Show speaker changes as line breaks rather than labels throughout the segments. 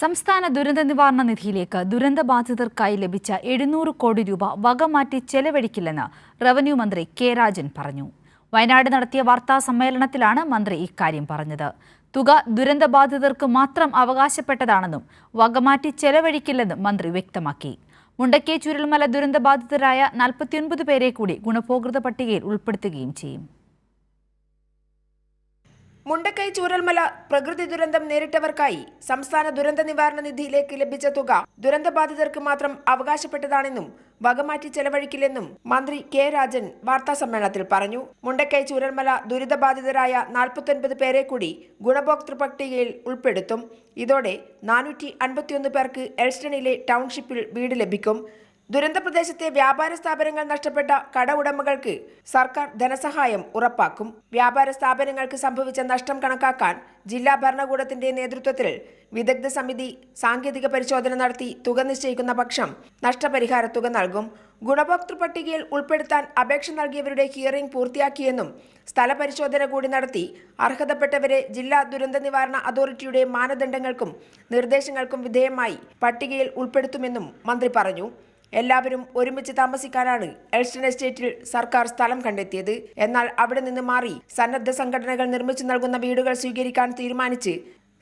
സംസ്ഥാന ദുരന്ത നിവാരണ നിധിയിലേക്ക് ദുരന്ത ബാധിതർക്കായി ലഭിച്ച എഴുന്നൂറ് കോടി രൂപ വകമാറ്റി ചെലവഴിക്കില്ലെന്ന് റവന്യൂ മന്ത്രി കെ രാജൻ പറഞ്ഞു. വയനാട് നടത്തിയ വാർത്താ സമ്മേളനത്തിലാണ് മന്ത്രി ഇക്കാര്യം പറഞ്ഞത്. തുക ദുരന്ത ബാധിതർക്ക് മാത്രം അവകാശപ്പെട്ടതാണെന്നും വകമാറ്റി ചെലവഴിക്കില്ലെന്നും മന്ത്രി വ്യക്തമാക്കി. മുണ്ടക്കേ ദുരന്ത ബാധിതരായ നാൽപ്പത്തിയൊൻപത് പേരെ കൂടി ഗുണഭോക്തൃ പട്ടികയിൽ ഉൾപ്പെടുത്തുകയും ചെയ്യും.
മുണ്ടക്കൈ ചൂരൽമല പ്രകൃതി ദുരന്തം നേരിട്ടവർക്കായി സംസ്ഥാന ദുരന്ത നിവാരണ നിധിയിലേക്ക് ലഭിച്ച തുക ദുരന്തബാധിതർക്ക് മാത്രം അവകാശപ്പെട്ടതാണെന്നും വകമാറ്റി ചെലവഴിക്കില്ലെന്നും മന്ത്രി കെ രാജൻ വാർത്താസമ്മേളനത്തിൽ പറഞ്ഞു. മുണ്ടക്കൈ ചൂരൽമല ദുരിതബാധിതരായ നാൽപ്പത്തൊൻപത് പേരെ കൂടി ഗുണഭോക്തൃ പട്ടികയിൽ ഉൾപ്പെടുത്തും. ഇതോടെ നാനൂറ്റി അൻപത്തിയൊന്ന് പേർക്ക് എൽസ്റ്റണിലെ ടൗൺഷിപ്പിൽ വീട് ലഭിക്കും. ദുരന്ത പ്രദേശത്തെ വ്യാപാര സ്ഥാപനങ്ങൾ നഷ്ടപ്പെട്ട കട ഉടമകൾക്ക് സർക്കാർ ധനസഹായം ഉറപ്പാക്കും. വ്യാപാര സ്ഥാപനങ്ങൾക്ക് സംഭവിച്ച നഷ്ടം കണക്കാക്കാൻ ജില്ലാ ഭരണകൂടത്തിന്റെ നേതൃത്വത്തിൽ വിദഗ്ധ സമിതി സാങ്കേതിക പരിശോധന നടത്തി തുക നിശ്ചയിക്കുന്ന പക്ഷം നഷ്ടപരിഹാര തുക നൽകും. ഗുണഭോക്തൃ പട്ടികയിൽ ഉൾപ്പെടുത്താൻ അപേക്ഷ നൽകിയവരുടെ ഹിയറിംഗ് പൂർത്തിയാക്കിയെന്നും സ്ഥലപരിശോധന കൂടി നടത്തി അർഹതപ്പെട്ടവരെ ജില്ലാ ദുരന്ത നിവാരണ അതോറിറ്റിയുടെ മാനദണ്ഡങ്ങൾക്കും നിർദ്ദേശങ്ങൾക്കും വിധേയമായി പട്ടികയിൽ ഉൾപ്പെടുത്തുമെന്നും മന്ത്രി പറഞ്ഞു. എല്ലാവരും ഒരുമിച്ച് താമസിക്കാനാണ് എൽസ്റ്റൺ എസ്റ്റേറ്റിൽ സർക്കാർ സ്ഥലം കണ്ടെത്തിയത്. എന്നാൽ അവിടെ നിന്ന് മാറി സന്നദ്ധ സംഘടനകൾ നിർമ്മിച്ചു നൽകുന്ന വീടുകൾ സ്വീകരിക്കാൻ തീരുമാനിച്ച്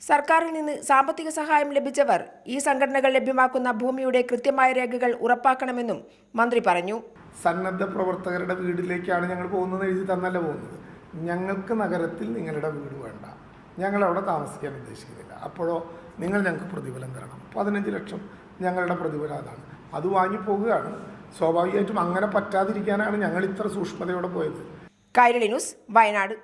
സർക്കാരിൽ നിന്ന് സാമ്പത്തിക സഹായം ലഭിച്ചവർ ഈ സംഘടനകൾ ലഭ്യമാക്കുന്ന ഭൂമിയുടെ കൃത്യമായ രേഖകൾ ഉറപ്പാക്കണമെന്നും മന്ത്രി പറഞ്ഞു.
സന്നദ്ധ പ്രവർത്തകരുടെ വീട്ടിലേക്കാണ് ഞങ്ങൾ പോകുന്നത് എഴുതി തന്നല്ല പോകുന്നത്? ഞങ്ങൾക്ക് നഗരത്തിൽ നിങ്ങളുടെ വീട് വേണ്ട. ഞങ്ങൾ അവിടെ താമസിക്കാൻ ഉദ്ദേശിക്കുന്നില്ല. അപ്പോഴോ നിങ്ങൾ ഞങ്ങൾക്ക് പ്രതിഫലം തരണം. പതിനഞ്ച് ലക്ഷം ഞങ്ങളുടെ പ്രതിഫലം അതാണ്. അത് വാങ്ങി പോകുകയാണ്. സ്വാഭാവികമായിട്ടും അങ്ങനെ പറ്റാതിരിക്കാനാണ് ഞങ്ങൾ ഇത്ര സൂക്ഷ്മതയോടെ പോയത്.
കൈരളി ന്യൂസ് വയനാട്.